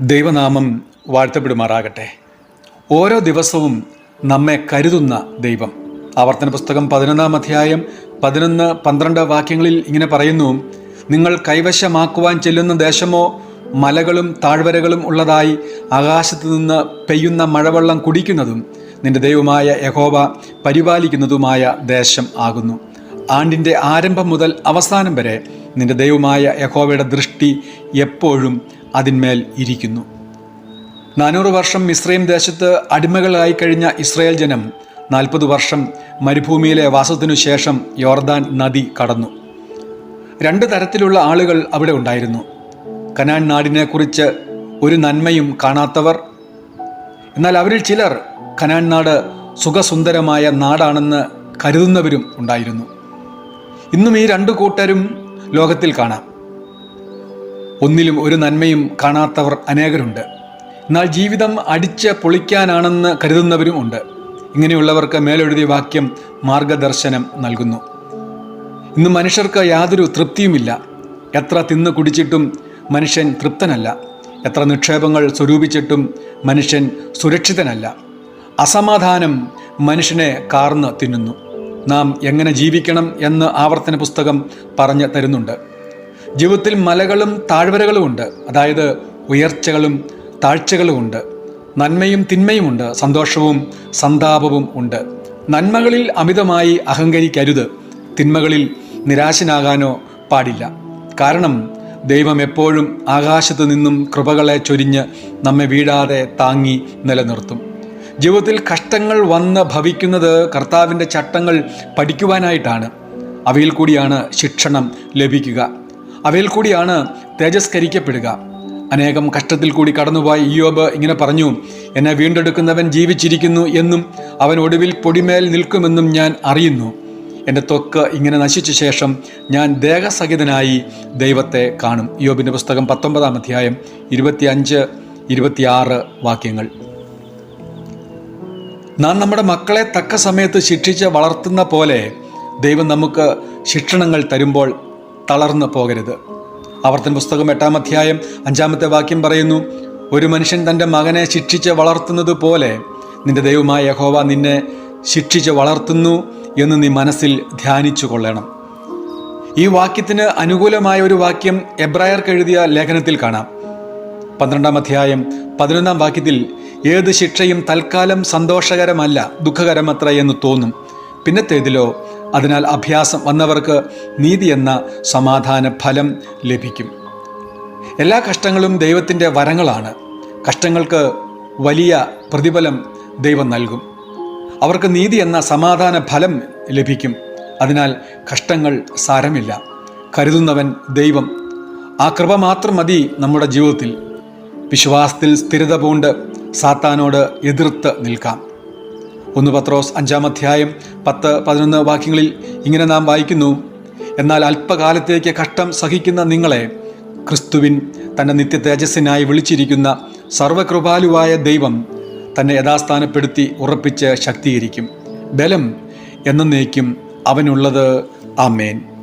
ദൈവനാമം വാഴ്ത്തപ്പെടുമാറാകട്ടെ. ഓരോ ദിവസവും നമ്മെ കരുതുന്ന ദൈവം. ആവർത്തന പുസ്തകം പതിനൊന്നാം അധ്യായം പതിനൊന്ന് പന്ത്രണ്ട് വാക്യങ്ങളിൽ ഇങ്ങനെ പറയുന്നു നിങ്ങൾ കൈവശമാക്കുവാൻ ചെല്ലുന്ന ദേശമോ മലകളും താഴ്വരകളും ഉള്ളതായി ആകാശത്തു നിന്ന് പെയ്യുന്ന മഴവെള്ളം കുടിക്കുന്നതും നിന്റെ ദൈവമായ യഹോവ പരിപാലിക്കുന്നതുമായ ദേശം ആകുന്നു. ആണ്ടിന്റെ ആരംഭം മുതൽ അവസാനം വരെ നിന്റെ ദൈവമായ യഹോവയുടെ ദൃഷ്ടി എപ്പോഴും അതിന്മേൽ ഇരിക്കുന്നു. നാനൂറ് വർഷം മിശ്രയും ദേശത്ത് അടിമകളായി കഴിഞ്ഞ ഇസ്രയേൽ ജനം നാൽപ്പത് വർഷം മരുഭൂമിയിലെ വാസത്തിനു ശേഷം യോർദാൻ നദി കടന്നു. രണ്ട് തരത്തിലുള്ള ആളുകൾ അവിടെ ഉണ്ടായിരുന്നു. കനാൻ നാടിനെക്കുറിച്ച് ഒരു നന്മയും കാണാത്തവർ എന്നാൽ അവരിൽ ചിലർ കനാൻ നാട് സുഖസുന്ദരമായ നാടാണെന്ന് കരുതുന്നവരും ഉണ്ടായിരുന്നു. ഇന്നും ഈ രണ്ട് കൂട്ടരും ലോകത്തിൽ കാണാം. ഒന്നിലും ഒരു നന്മയും കാണാത്തവർ അനേകരുണ്ട്. എന്നാൽ ജീവിതം അടിച്ച് പൊളിക്കാനാണെന്ന് കരുതുന്നവരും ഉണ്ട്. ഇങ്ങനെയുള്ളവർക്ക് മേലെഴുതിയ വാക്യം മാർഗദർശനം നൽകുന്നു. ഇന്ന് മനുഷ്യർക്ക് യാതൊരു തൃപ്തിയുമില്ല. എത്ര തിന്നു കുടിച്ചിട്ടും മനുഷ്യൻ തൃപ്തനല്ല. എത്ര നിക്ഷേപങ്ങൾ സ്വരൂപിച്ചിട്ടും മനുഷ്യൻ സുരക്ഷിതനല്ല. അസമാധാനം മനുഷ്യനെ കാർന്ന് തിന്നുന്നു. നാം എങ്ങനെ ജീവിക്കണം എന്ന് ആവർത്തന പുസ്തകം പറഞ്ഞു തരുന്നുണ്ട്. ജീവിതത്തിൽ മലകളും താഴ്വരകളും ഉണ്ട്. അതായത് ഉയർച്ചകളും താഴ്ചകളും ഉണ്ട്. നന്മയും തിന്മയുമുണ്ട് സന്തോഷവും സന്താപവും ഉണ്ട്. നന്മകളിൽ അമിതമായി അഹങ്കരിക്കരുത്. തിന്മകളിൽ നിരാശനാകാനോ പാടില്ല. കാരണം ദൈവം എപ്പോഴും ആകാശത്തു നിന്നും കൃപകളെ ചൊരിഞ്ഞ് നമ്മെ വീഴാതെ താങ്ങി നിലനിർത്തും. ജീവിതത്തിൽ കഷ്ടങ്ങൾ വന്ന് ഭവിക്കുന്നത് കർത്താവിന്റെ ചട്ടങ്ങൾ പഠിക്കുവാനായിട്ടാണ്. അവയിൽ കൂടിയാണ് ശിക്ഷണം ലഭിക്കുക. അവയിൽ കൂടിയാണ് തേജസ്കരിക്കപ്പെടുക. അനേകം കഷ്ടത്തിൽ കൂടി കടന്നുപോയ ഇയോബ് ഇങ്ങനെ പറഞ്ഞു എന്നെ വീണ്ടെടുക്കുന്നവൻ ജീവിച്ചിരിക്കുന്നു എന്നും അവൻ ഒടുവിൽ പൊടിമേൽ നിൽക്കുമെന്നും ഞാൻ അറിയുന്നു. എന്റെ ത്വക്ക് ഇങ്ങനെ നശിച്ച ശേഷം ഞാൻ ദേഹസഹിതനായി ദൈവത്തെ കാണും. യോബിന്റെ പുസ്തകം പത്തൊമ്പതാം അധ്യായം ഇരുപത്തിയഞ്ച് ഇരുപത്തിയാറ് വാക്യങ്ങൾ. നാം നമ്മുടെ മക്കളെ തക്ക സമയത്ത് ശിക്ഷിച്ച് വളർത്തുന്ന പോലെ ദൈവം നമുക്ക് ശിക്ഷണങ്ങൾ തരുമ്പോൾ തളർന്നു പോകരുത്. അവർത്തൻ പുസ്തകം എട്ടാം അധ്യായം അഞ്ചാമത്തെ വാക്യം പറയുന്നു ഒരു മനുഷ്യൻ തന്റെ മകനെ ശിക്ഷിച്ച് വളർത്തുന്നത് പോലെ നിന്റെ ദൈവമായ യഹോവ നിന്നെ ശിക്ഷിച്ച് വളർത്തുന്നു എന്ന് നീ മനസ്സിൽ ധ്യാനിച്ചു കൊള്ളണം. ഈ വാക്യത്തിന് അനുകൂലമായ ഒരു വാക്യം എബ്രായർക്ക് എഴുതിയ ലേഖനത്തിൽ കാണാം. പന്ത്രണ്ടാം അധ്യായം പതിനൊന്നാം വാക്യത്തിൽ ഏത് ശിക്ഷയും തൽക്കാലം സന്തോഷകരമല്ല ദുഃഖകരമത്ര എന്ന് തോന്നും. പിന്നത്തേതിലോ അതിനാൽ അഭ്യാസം വന്നവർക്ക് നീതി എന്ന സമാധാന ഫലം ലഭിക്കും. എല്ലാ കഷ്ടങ്ങളും ദൈവത്തിന്റെ വരങ്ങളാണ്. കഷ്ടങ്ങൾക്ക് വലിയ പ്രതിഫലം ദൈവം നൽകും. അവർക്ക് നീതി എന്ന സമാധാന ഫലം ലഭിക്കും. അതിനാൽ കഷ്ടങ്ങൾ സാരമില്ല. കരുതുന്നവൻ ദൈവം. ആ കൃപ മാത്രം മതി നമ്മുടെ ജീവിതത്തിൽ. വിശ്വാസത്തിൽ സ്ഥിരത പൂണ്ട് സാത്താനോട് എതിർത്ത് നിൽക്കാം. ഒന്ന് പത്രോസ് അഞ്ചാം അധ്യായം പത്ത് പതിനൊന്ന് വാക്യങ്ങളിൽ ഇങ്ങനെ നാം വായിക്കുന്നു. എന്നാൽ അല്പകാലത്തേക്ക് കഷ്ടം സഹിക്കുന്ന നിങ്ങളെ ക്രിസ്തുവിൻ തന്റെ നിത്യ തേജസ്സിനായി വിളിച്ചിരിക്കുന്ന സർവകൃപാലുവായ ദൈവം തന്നെ യഥാസ്ഥാനപ്പെടുത്തി ഉറപ്പിച്ച് ശക്തീകരിക്കും. ബലം എന്നേക്കും അവനുള്ളത്. ആമേൻ.